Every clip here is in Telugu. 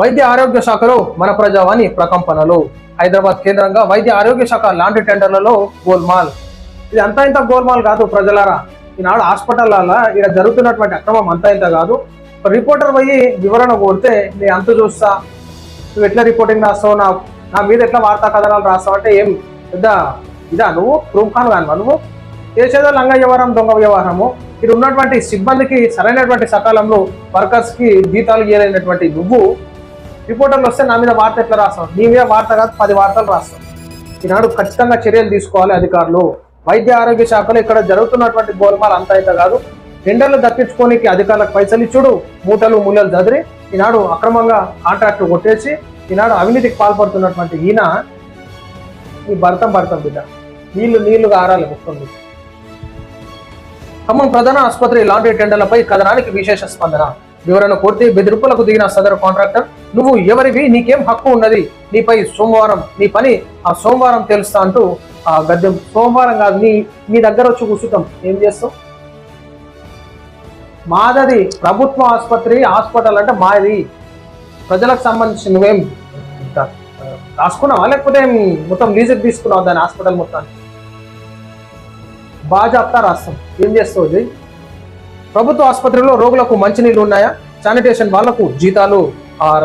వైద్య ఆరోగ్య శాఖలో మన ప్రజావాణి ప్రకంపనలు. హైదరాబాద్ కేంద్రంగా వైద్య ఆరోగ్య శాఖ లాంటి టెండర్లలో గోల్మాల్. ఇది అంతా ఇంత గోల్మాల్ కాదు ప్రజలారా. ఈనాడు హాస్పిటల్ల ఇక్కడ జరుగుతున్నటువంటి అక్రమం అంతా ఇంత కాదు. రిపోర్టర్ పోయి వివరణ కోరితే నీ అంత చూస్తా. నువ్వు ఎట్లా రిపోర్టింగ్ రాస్తావు? నా నా మీద ఎట్లా వార్తా కథనాలు రాస్తావు? అంటే ఏం? పెద్ద ఇదా నువ్వు? ప్రూమ్ ఖాన్ నువ్వు? చేసేదో లంగ వ్యవహారం దొంగ వ్యవహారము. ఇక్కడ ఉన్నటువంటి సిబ్బందికి సరైనటువంటి సకాలంలో వర్కర్స్కి జీతాలు ఇవ్వలేనటువంటి నువ్వు రిపోర్టర్లు వస్తే నా మీద వార్త ఎట్లా రాస్తాం? నీ మీద వార్త కాదు పది వార్తలు రాస్తాం. ఈనాడు ఖచ్చితంగా చర్యలు తీసుకోవాలి అధికారులు. వైద్య ఆరోగ్య శాఖలో ఇక్కడ జరుగుతున్నటువంటి గోల్మాల్ అంత అయితే కాదు. టెండర్లు దక్కించుకోనికి అధికారులకు పైసలు ఇచ్చుడు మూటలు మూలలు చదిరి ఈనాడు అక్రమంగా కాంట్రాక్ట్ కొట్టేసి ఈనాడు అవినీతికి పాల్పడుతున్నటువంటి ఈయన ఈ భర్తం భర్తం బిడ్డ. నీళ్ళు నీళ్ళుగా ఆరాలి ముఖ్యం ఖమ్మం ప్రధాన ఆసుపత్రి లాండ్రీ టెండర్లపై కథనానికి విశేష స్పందన. వివరణ కోరితే బెదిరింపులకు దిగిన సదరు కాంట్రాక్టర్ నువ్వు ఎవరివి? నీకేం హక్కు ఉన్నది? నీపై సోమవారం నీ పని ఆ సోమవారం తెలుస్తా అంటూ ఆ గద్దెం సోమవారం కాదు నీ నీ దగ్గర వచ్చి కూర్చుంటాం. ఏం చేస్తావు? మాదది ప్రభుత్వ ఆసుపత్రి హాస్పిటల్ అంటే మాది. ప్రజలకు సంబంధించి నువ్వేం రాసుకున్నావా లేకపోతే మొత్తం లీజర్ తీసుకున్నావు దాని హాస్పిటల్ మొత్తాన్ని బాగా రాస్తాం. ఏం చేస్తావు ప్రభుత్వ ఆసుపత్రిలో రోగులకు మంచినీళ్ళు ఉన్నాయా? శానిటేషన్ వాళ్ళకు జీతాలు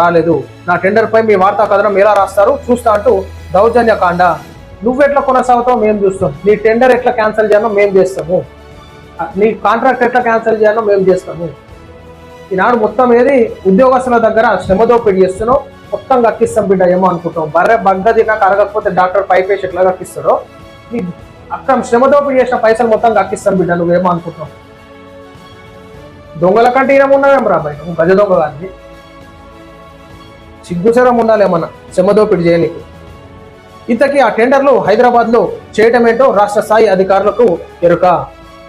రాలేదు. నా టెండర్ పై మీ వార్తా కథనం ఎలా రాస్తారు? చూస్తా అంటూ దౌర్జన్య కాండ. నువ్వు ఎట్లా కొనసాగుతావు? మేము చూస్తాం. నీ టెండర్ ఎట్లా క్యాన్సిల్ చేయాలో మేము చేస్తాము. నీ కాంట్రాక్ట్ ఎట్లా క్యాన్సిల్ చేయాలో మేము చేస్తాము. ఈనాడు మొత్తం ఏది ఉద్యోగస్తుల దగ్గర శ్రమ దోపిడీ చేస్తున్నావు. మొత్తం కక్కిస్తాం బిడ్డ ఏమో అనుకుంటాం బర్రె బగ్గ తిన్నాక అరగకపోతే డాక్టర్ పైప్ వేసి ఎట్లా కక్కిస్తాడో. నీ అక్కడ శ్రమ దోపిడీ చేసిన పైసలు మొత్తం కక్కిస్తాం బిడ్డ నువ్వేమో అనుకుంటున్నావు దొంగల కంటే ఈయన ఉన్నావేం రాబాయ్ నువ్వు గజ దొంగ కానీ సిగ్గుచరం ఉండాలేమన్నా చెమదోపిడి దోపిడీ ఇంతకీ ఆ టెండర్లు హైదరాబాద్లో చేయటం ఏంటో రాష్ట్ర స్థాయి అధికారులకు ఎరుక.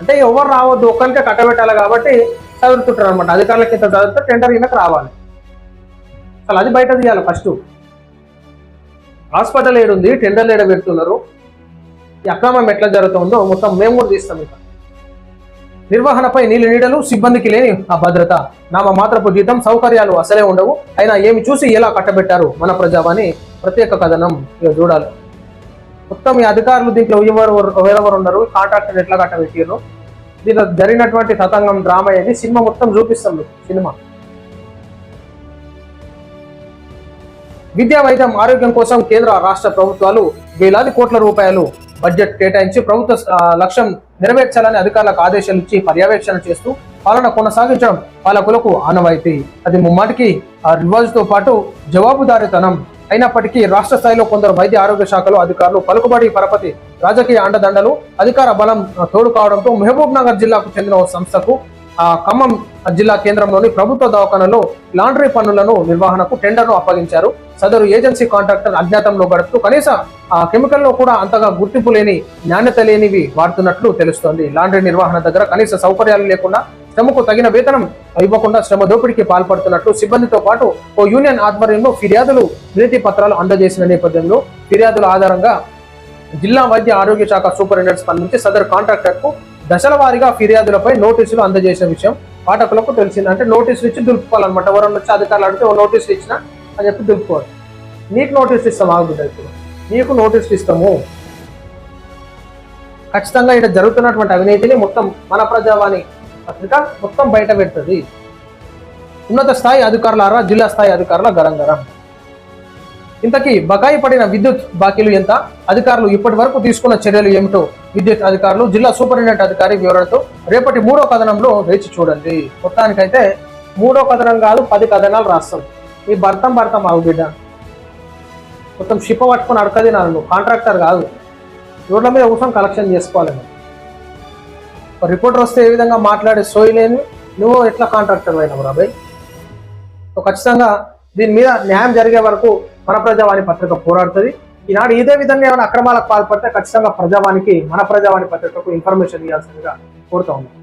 అంటే ఎవరు రావద్దు ఒక్కరికే కట్టబెట్టాలి కాబట్టి చదువుతుంటారు అనమాట అధికారులకి ఇంత చదివితే టెండర్ ఈయనకు రావాలి. అసలు అది బయట తీయాలి ఫస్ట్ హాస్పిటల్ ఏడుంది టెండర్లు ఏడ పెడుతున్నారు? ఈ అక్రమం ఎట్లా జరుగుతుందో మొత్తం మేము కూడా తీస్తాం ఇక. నిర్వహణపై నీళ్ళు నీడలు సిబ్బందికి లేని ఆ భద్రత నామ మాత్రపు జీతం సౌకర్యాలు అసలే ఉండవు. అయినా ఏమి చూసి ఎలా కట్టబెట్టారు మన ప్రజావాణి? ప్రత్యేక కథనం. ఇక చూడాలి. మొత్తం ఈ అధికారులు దీంట్లో ఎవరు ఎవరెవరు ఉన్నారు కాంట్రాక్టర్ ఎట్లా కట్టబెట్టారు దీంట్లో జరిగినటువంటి తతంగం డ్రామా అనేది సినిమా మొత్తం చూపిస్తాం సినిమా. విద్యా వైద్యం ఆరోగ్యం కోసం కేంద్ర రాష్ట్ర ప్రభుత్వాలు వేలాది కోట్ల రూపాయలు బడ్జెట్ కేటాయించి ప్రభుత్వ లక్ష్యం నెరవేర్చాలని అధికారులకు ఆదేశాలు ఇచ్చి పర్యవేక్షణ చేస్తూ పాలన కొనసాగించడం పాలకులకు ఆనవాయితీ. అది ముమ్మాటికి ఆ రివాజుతో పాటు జవాబుదారీతనం. అయినప్పటికీ రాష్ట్ర స్థాయిలో కొందరు వైద్య ఆరోగ్య శాఖలో అధికారులు పలుకుబడి పరపతి రాజకీయ అండదండలు అధికార బలం తోడు కావడంతో మహబూబ్ నగర్ జిల్లాకు చెందిన ఓ సంస్థకు ఖమ్మం జిల్లా కేంద్రంలోని ప్రభుత్వ దవాఖానలో లాండ్రీ పన్నులను నిర్వహణకు టెండర్ను అప్పగించారు. సదరు ఏజెన్సీ కాంట్రాక్టర్ అజ్ఞాతంలో గడుపుతూ కనీస ఆ కెమికల్లో కూడా అంతగా గుర్తింపు లేని నాణ్యత లేనివి వాడుతున్నట్లు తెలుస్తోంది. లాండ్రీ నిర్వహణ దగ్గర కనీస సౌకర్యాలు లేకుండా శ్రమకు తగిన వేతనం ఇవ్వకుండా శ్రమ దోపిడీకి పాల్పడుతున్నట్లు సిబ్బందితో పాటు ఓ యూనియన్ ఆధ్వర్యంలో ఫిర్యాదులు వినతి పత్రాలు అందజేసిన నేపథ్యంలో ఫిర్యాదుల ఆధారంగా జిల్లా వైద్య ఆరోగ్య శాఖ సూపరింటెండెంట్ స్పందించి సదరు కాంట్రాక్టర్కు దశల వారీగా ఫిర్యాదులపై నోటీసులు అందజేసిన విషయం పాఠకులకు తెలిసింది. అంటే నోటీసులు ఇచ్చి దులుపుకోవాలన్నమాట. ఎవరన్నా వచ్చి అధికారులు అడిగితే ఓ నోటీసులు ఇచ్చిన అని చెప్పి దులుపుకోవాలి. నీకు నోటీసులు ఇస్తాం ఆగుబిడ్డ ఇప్పుడు. నీకు నోటీసులు ఇస్తాము. ఖచ్చితంగా ఇక్కడ జరుగుతున్నటువంటి అవినీతిని మొత్తం మన ప్రజావాణి పత్రిక మొత్తం బయట పెడుతుంది. ఉన్నత స్థాయి అధికారులారా జిల్లా స్థాయి అధికారుల గరం గరం. ఇంతకీ బకాయి పడిన విద్యుత్ బాకీలు ఎంత? అధికారులు ఇప్పటి వరకు తీసుకున్న చర్యలు ఏమిటో విద్యుత్ అధికారులు జిల్లా సూపరింటెండెంట్ అధికారి వివరణతో రేపటి మూడో కథనంలో వేచి చూడండి. మొత్తానికైతే మూడో కథనం కాదు పది కథనాలు రాస్తాం. ఈ భర్తం భర్తం ఆవు బిడ్డ. మొత్తం షిప్ పట్టుకొని అడకది నువ్వు. కాంట్రాక్టర్ కాదు. రోడ్ల మీద కోసం కలెక్షన్ చేసుకోవాలి రిపోర్టర్ వస్తే ఏ విధంగా మాట్లాడే సోయి లేని నువ్వు ఎట్లా కాంట్రాక్టర్ అయినావు రాబాయ్ ఖచ్చితంగా దీని మీద న్యాయం జరిగే వరకు మన ప్రజావాణి పత్రిక పోరాడుతుంది. ఈనాడు ఇదే విధంగా ఏమైనా అక్రమాలకు పాల్పడితే ఖచ్చితంగా ప్రజావానికి మన ప్రజావాణి పత్రికకు ఇన్ఫర్మేషన్ ఇవ్వాల్సిందిగా కోరుతా ఉన్నాం.